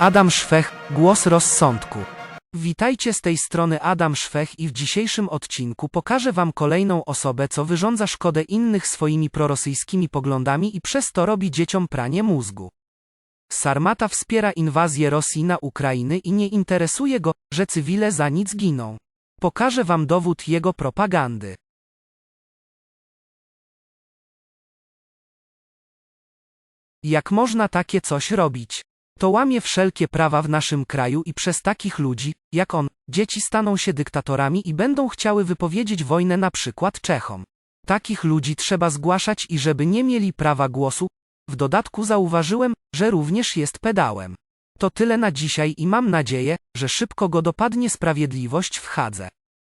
Adam Szwech, głos rozsądku. Witajcie z tej strony Adam Szwech i w dzisiejszym odcinku pokażę wam kolejną osobę, co wyrządza szkodę innych swoimi prorosyjskimi poglądami i przez to robi dzieciom pranie mózgu. Sarmata wspiera inwazję Rosji na Ukrainę i nie interesuje go, że cywile za nic giną. Pokażę wam dowód jego propagandy. Jak można takie coś robić? To łamie wszelkie prawa w naszym kraju i przez takich ludzi, jak on, dzieci staną się dyktatorami i będą chciały wypowiedzieć wojnę na przykład Czechom. Takich ludzi trzeba zgłaszać i żeby nie mieli prawa głosu. W dodatku zauważyłem, że również jest pedałem. To tyle na dzisiaj i mam nadzieję, że szybko go dopadnie sprawiedliwość w Hadze.